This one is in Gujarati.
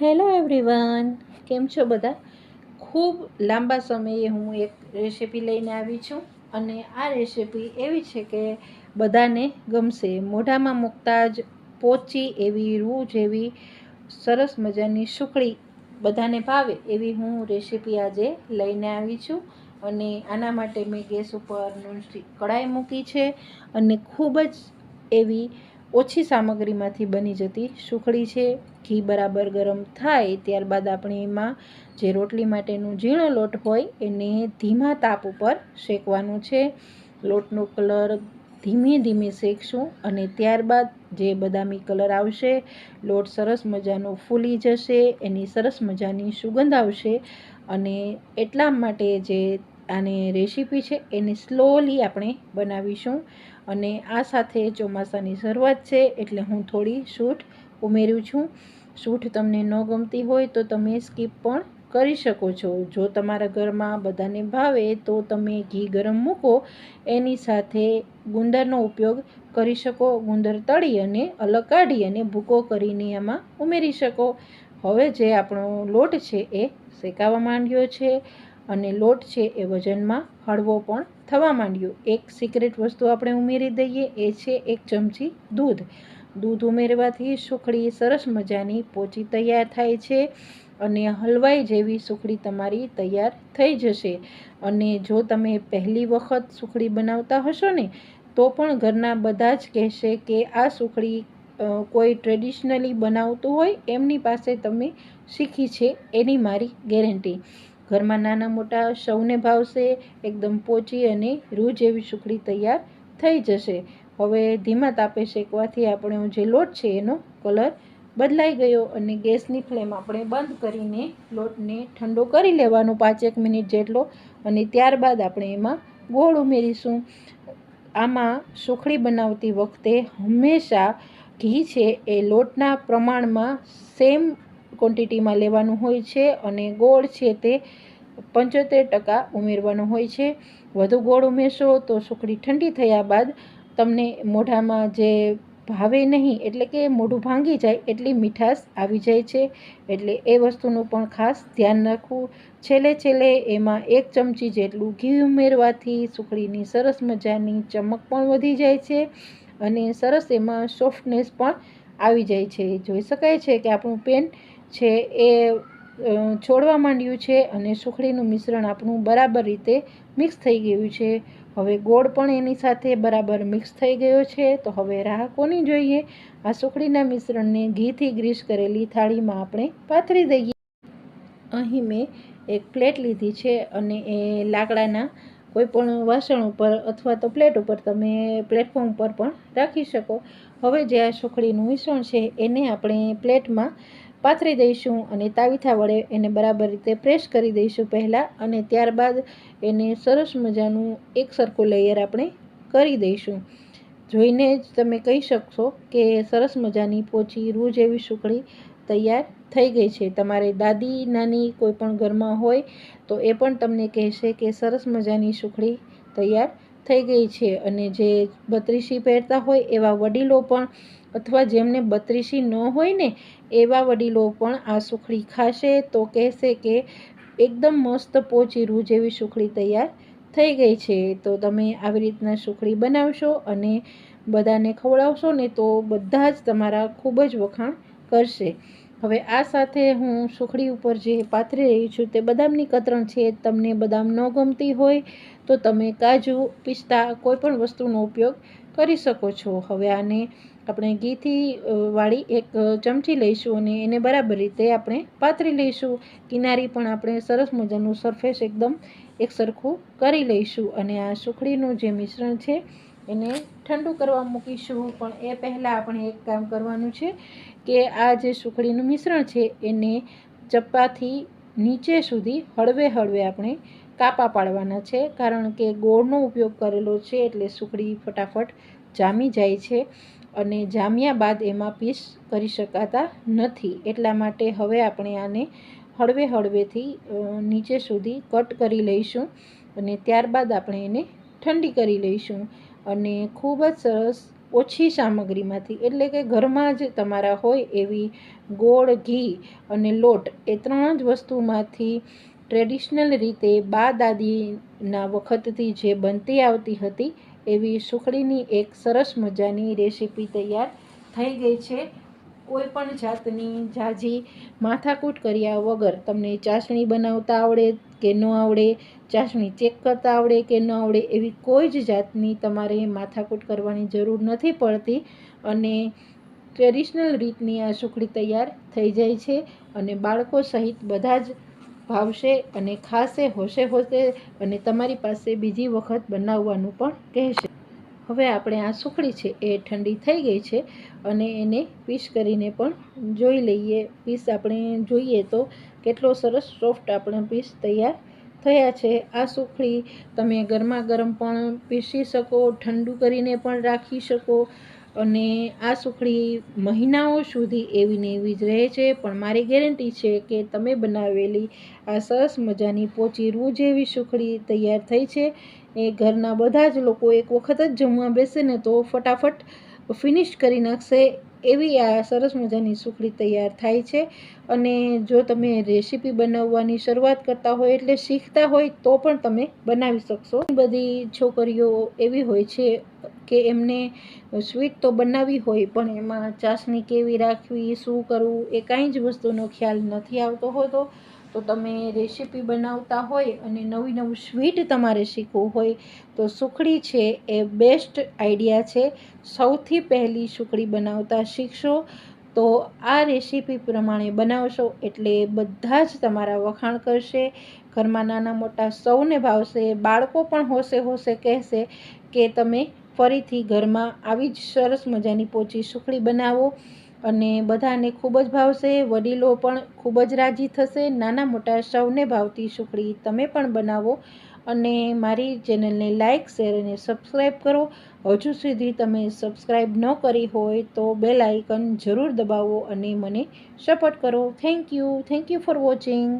હેલો એવરીવન કેમ છો બધા? ખૂબ લાંબા સમયે હું એક રેસીપી લઈને આવી છું અને આ રેસીપી એવી છે કે બધાને ગમશે. મોઢામાં મૂકતા જ પોચી એવી રૂ જેવી સરસ મજાની સુકડી બધાને ભાવે એવી હું રેસીપી આજે લઈને આવી છું અને આના માટે મેં ગેસ ઉપર નોનસ્ટિક કઢાઈ મૂકી છે અને ખૂબ જ એવી ઓછી સામગ્રીમાંથી બની જતી સુખડી છે. ઘી બરાબર ગરમ થાય ત્યારબાદ આપણે એમાં જે રોટલી માટેનું ઝીણો લોટ હોય એને ધીમા તાપ ઉપર શેકવાનું છે. લોટનો કલર ધીમે ધીમે શેકશું અને ત્યારબાદ જે બદામી કલર આવશે, લોટ સરસ મજાનો ફૂલી જશે, એની સરસ મજાની સુગંધ આવશે અને એટલા માટે જે આને રેસીપી છે એને સ્લોલી આપણે બનાવીશું. અને આ સાથે ચોમાસાની શરૂઆત છે, એટલે હું થોડી સૂઠ ઉમેર્યું છું. સૂઠ તમને ન ગમતી હોય તો તમે સ્કીપ પણ કરી શકો છો. જો તમારા ઘરમાં બધાને ભાવે તો તમે ઘી ગરમ મૂકો, એની સાથે ગુંદરનો ઉપયોગ કરી શકો. ગુંદર તળી અને અલગ કાઢી અને ભૂકો કરીને એમાં ઉમેરી શકો. હવે જે આપણો લોટ છે એ શેકાવા માંડ્યો છે. અને લોટ છે એ વજનમાં હળવો પણ થવા માંડ્યો. એક સિક્રેટ વસ્તુ આપણે ઉમેરી દઈએ, એ છે એક ચમચી દૂધ. દૂધ ઉમેરવાથી સુખડી સરસ મજાની પોચી તૈયાર થાય છે અને હલવાઈ જેવી સુખડી તમારી તૈયાર થઈ જશે. અને જો તમે પહેલી વખત સુખડી બનાવતા હશો ને, તો પણ ઘરના બધા જ કહેશે કે આ સુખડી કોઈ ટ્રેડિશનલી બનાવતું હોય, એમની પાસે તમે શીખી છે એની મારી ગેરંટી ઘરમાં નાના મોટા સૌને ભાવશે, એકદમ પોચી અને રૂ જેવી સુખડી તૈયાર થઈ જશે. હવે ધીમા તાપે શેકવાથી આપણો જે લોટ છે એનો કલર બદલાઈ ગયો અને ગેસની ફ્લેમ આપણે બંધ કરીને લોટને ઠંડો કરી લેવાનો પાંચેક મિનિટ જેટલો અને ત્યારબાદ આપણે એમાં ગોળ ઉમેરીશું. આમાં સુખડી બનાવતી વખતે હંમેશા ઘી છે એ લોટના પ્રમાણમાં સેમ ક્વોન્ટિટીમાં લેવાનું હોય છે અને ગોળ છે તે પંચોતેર ટકા ઉમેરવાનો હોય છે. વધુ ગોળ ઉમેરશો તો સુખડી ઠંડી થયા બાદ તમને મોઢામાં જે ભાવે નહીં, એટલે કે મોઢું ભાંગી જાય એટલી મીઠાશ આવી જાય છે. એટલે એ વસ્તુનું પણ ખાસ ધ્યાન રાખવું. છેલ્લે છેલ્લે એમાં એક ચમચી જેટલું ઘી ઉમેરવાથી સુખડીની સરસ મજાની ચમક પણ વધી જાય છે અને સરસ એમાં સોફ્ટનેસ પણ આવી જાય છે. જોઈ શકાય છે કે આપણું પેન છે એ છોડવા માંડ્યું છે અને સુખડીનું મિશ્રણ આપણું બરાબર રીતે મિક્સ થઈ ગયું છે. હવે ગોળ પણ એની સાથે બરાબર મિક્સ થઈ ગયો છે. તો હવે રાહ કોની જોઈએ? આ સુખડીના મિશ્રણને ઘીથી ગ્રીસ કરેલી થાળીમાં આપણે પાથરી દઈએ. અહીં મેં એક પ્લેટ લીધી છે અને એ લાકડાના કોઈ પણ વાસણ ઉપર અથવા તો પ્લેટ ઉપર તમે પ્લેટફોર્મ પર પણ રાખી શકો. હવે જે આ સુખડીનું મિશ્રણ છે, એને આપણે પ્લેટમાં પાથરી દઈશું અને તાવીથા વડે એને બરાબર રીતે પ્રેસ કરી દઈશું પહેલાં અને ત્યારબાદ એને સરસ મજાનું એક સરખું લેયર આપણે કરી દઈશું. જોઈને જ તમે કહી શકશો કે સરસ મજાની પોચી રૂ જેવી સુકડી તૈયાર થઈ ગઈ છે. તમારે દાદી, નાની કોઈ પણ ઘરમાં હોય તો એ પણ તમને કહેશે કે સરસ મજાની સુખડી તૈયાર થઈ ગઈ છે અને જે બત્રીસી પહેરતા હોય એવા વડીલો પણ અથવા જેમને બત્રીસી ન હોય ને એવા વડીલો પણ આ સુખડી ખાશે તો કહેશે કે એકદમ મસ્ત પોચી રૂ જેવી સુખડી તૈયાર થઈ ગઈ છે. તો તમે આવી રીતના સુખડી બનાવશો અને બધાને ખવડાવશો ને તો બધા જ તમારા ખૂબ જ વખાણ કરશે. હવે આ સાથે હું સુખડી ઉપર જે પાથરી રહી છું તે બદામની કતરણ છે. તમને બદામ ન ગમતી હોય તો તમે કાજુ, પિસ્તા કોઈ પણ વસ્તુનો ઉપયોગ કરી શકો છો. હવે આને આપણે ઘીથી વાળી એક ચમચી લઈશું અને એને બરાબર રીતે આપણે પાથરી લઈશું. કિનારી પણ આપણે સરસ મજાનું સરફેસ એકદમ એક સરખું કરી લઈશું અને આ સુખડીનું જે મિશ્રણ છે એને ઠંડુ કરવા મૂકીશું. પણ એ પહેલાં આપણે એક કામ કરવાનું છે કે આ જે સુખડીનું મિશ્રણ છે એને ચપ્પાથી નીચે સુધી હળવે હળવે આપણે કાપા પાડવાના છે, કારણ કે ગોળનો ઉપયોગ કરેલો છે એટલે સુખડી ફટાફટ જામી જાય છે અને જામ્યા બાદ એમાં પીસ કરી શકાતા નથી. એટલા માટે હવે આપણે આને હળવે હળવેથી નીચે સુધી કટ કરી લઈશું અને ત્યારબાદ આપણે એને ઠંડી કરી લઈશું. અને ખૂબ જ સરસ ઓછી સામગ્રીમાંથી, એટલે કે ઘરમાં જ તમારા હોય એવી ગોળ, ઘી અને લોટ, એ ત્રણ જ વસ્તુમાંથી ટ્રેડિશનલ રીતે બા દાદીના વખતથી જે બનતી આવતી હતી, એવી સુખડીની એક સરસ મજાની રેસીપી તૈયાર થઈ ગઈ છે. કોઈ પણ જાતની ઝાઝી માથાકૂટ કર્યા વગર તમને ચાસણી બનાવતા આવડે કે ન આવડે, ચાસણી ચેક કરતા આવડે કે ન આવડે, એવી કોઈ જ જાતની તમારે માથાકૂટ કરવાની જરૂર નથી પડતી અને ટ્રેડિશનલ રીતની આ સુખડી તૈયાર થઈ જાય છે અને બાળકો સહિત બધા જ ભાવશે અને ખાશે, હોશે હોશે અને તમારી પાસે બીજી વખત બનાવવાનું પણ કહેશે. હવે આપણે આ સુખડી છે એ ઠંડી થઈ ગઈ છે અને એને પીસ કરીને પણ જોઈ લઈએ. પીસ આપણે જોઈએ તો કેટલો સરસ સોફ્ટ આપણે પીસ તૈયાર થયા છે. આ સુખડી તમે ગરમા ગરમ પણ પીસી શકો, ઠંડુ કરીને પણ રાખી શકો. અને આ સુખડી મહિનાઓ સુધી એવી ને એવી જ રહે છે, પણ મારી ગેરંટી છે કે તમે બનાવેલી આ સરસ મજાની પોચી રૂ જેવી સુખડી તૈયાર થઈ છે એ ઘરના બધા જ લોકો એક વખત જ જમવા બેસે ને તો ફટાફટ ફિનિશ કરી નાખશે એવી આ સરસ મજાની સુખડી તૈયાર થાય છે. અને જો તમે રેસીપી બનાવવાની શરૂઆત કરતા હોય એટલે શીખતા હોય તો પણ તમે બનાવી શકશો. બધી છોકરીઓ એવી હોય છે કે એમને સ્વીટ તો બનાવવી હોય, પણ એમાં ચાસણી કેવી રાખવી, શું કરવું, એ કાંઈ જ વસ્તુનો ખ્યાલ નથી આવતો હોતો. તો તમે રેસીપી બનાવતા હોય અને નવી નવું સ્વીટ તમારે શીખવું હોય, તો સુખડી છે એ બેસ્ટ આઈડિયા છે. સૌથી પહેલી સુખડી બનાવતા શીખશો, તો આ રેસીપી પ્રમાણે બનાવશો એટલે બધા જ તમારા વખાણ કરશે. ઘરમાં નાના મોટા સૌને ભાવશે, બાળકો પણ હોશે હોશે કહેશે કે તમે ફરીથી ઘરમાં આવી જ સરસ મજાની પોચી સુખડી બનાવો અને બધાને ખૂબ જ ભાવશે, વડીલો પણ ખૂબ જ રાજી થશે, નાના મોટા સૌને ભાવતી સુખડી તમે પણ બનાવો અને મારી ચેનલને લાઇક શેર અને સબસ્ક્રાઈબ કરો. હજુ સુધી તમે સબસ્ક્રાઈબ ન કરી હોય તો બેલ આઇકન જરૂર દબાવો અને મને સપોર્ટ કરો. Thank you thank you for watching.